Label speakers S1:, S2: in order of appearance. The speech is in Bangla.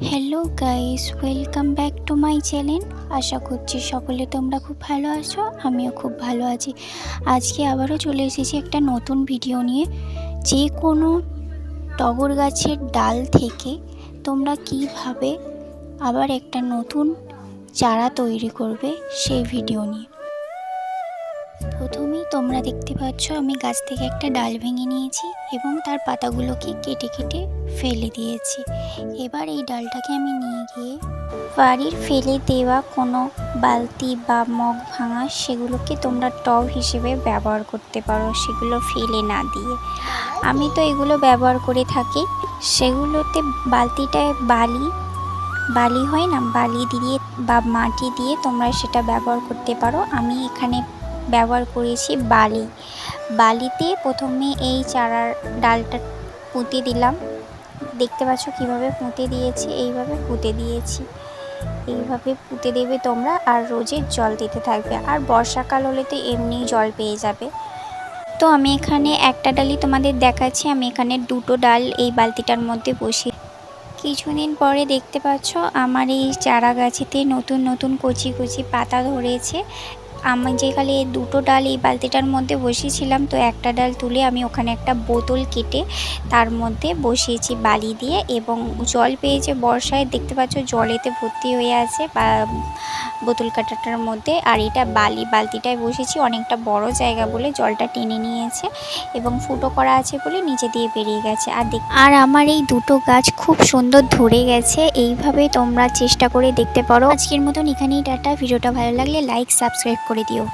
S1: Hello guys welcome back to my channel আশা করছি সকলে তোমরা খুব ভালো আছো, আমিও খুব ভালো আছি। আজকে আবারও চলে এসেছি একটা নতুন ভিডিও নিয়ে। যে কোনো টগর গাছের ডাল থেকে তোমরা কীভাবে আবার একটা নতুন চারা তৈরি করবে সেই ভিডিও নিয়ে। প্রথমেই তোমরা দেখতে পাচ্ছ আমি গাছ থেকে একটা ডাল ভেঙে নিয়েছি এবং তার পাতাগুলোকে কেটে কেটে ফেলে দিয়েছি। এবার এই ডালটাকে আমি নিয়ে গিয়ে বাড়ির ফেলে দেওয়া কোনো বালতি বা মগ ভাঙা সেগুলোকে তোমরা টব হিসেবে ব্যবহার করতে পারো, সেগুলো ফেলে না দিয়ে। আমি তো এগুলো ব্যবহার করে থাকি, সেগুলোতে বালতিটায় বালি বালি হয় না, বালি দিয়ে বা মাটি দিয়ে তোমরা সেটা ব্যবহার করতে পারো। আমি এখানে ব্যবহার করেছি বালি। বালিতে প্রথমে এই চারার ডালটা পুঁতে দিলাম। দেখতে পাচ্ছ কীভাবে পুঁতে দিয়েছি? এইভাবে পুঁতে দিয়েছি। এইভাবে পুঁতে দেবে তোমরা আর রোজের জল দিতে থাকবে। আর বর্ষাকাল হলে তো এমনিই জল পেয়ে যাবে। তো আমি এখানে একটা ডালই তোমাদের দেখাচ্ছি। আমি এখানে দুটো ডাল এই বালতিটার মধ্যে বসিয়ে কিছুদিন পরে দেখতে পাচ্ছ আমার এই চারা গাছেতে নতুন নতুন কচি কচি পাতা ধরেছে। আমি যেখানে দুটো ডাল এই বালতিটার মধ্যে বসিয়েছিলাম, তো একটা ডাল তুলে আমি ওখানে একটা বোতল কেটে তার মধ্যে বসিয়েছি বালি দিয়ে এবং জল পেয়েছে বর্ষায়। দেখতে পাচ্ছ জলেতে ভর্তি হয়ে আছে বা বোতল কাটাটার মধ্যে। আর এটা বালি, বালতিটায় বসেছি অনেকটা বড় জায়গা বলে জলটা টেনে নিয়েছে এবং ফুটো করা আছে বলে নিচে দিয়ে বেরিয়ে গেছে। আর দেখ আর আমার এই দুটো গাছ খুব সুন্দর ধরে গেছে, এইভাবে তোমরা চেষ্টা করে দেখতে পারো। আজকের মতন এখানেই টাটা। ভিডিওটা ভালো লাগলে লাইক, সাবস্ক্রাইব করে দিও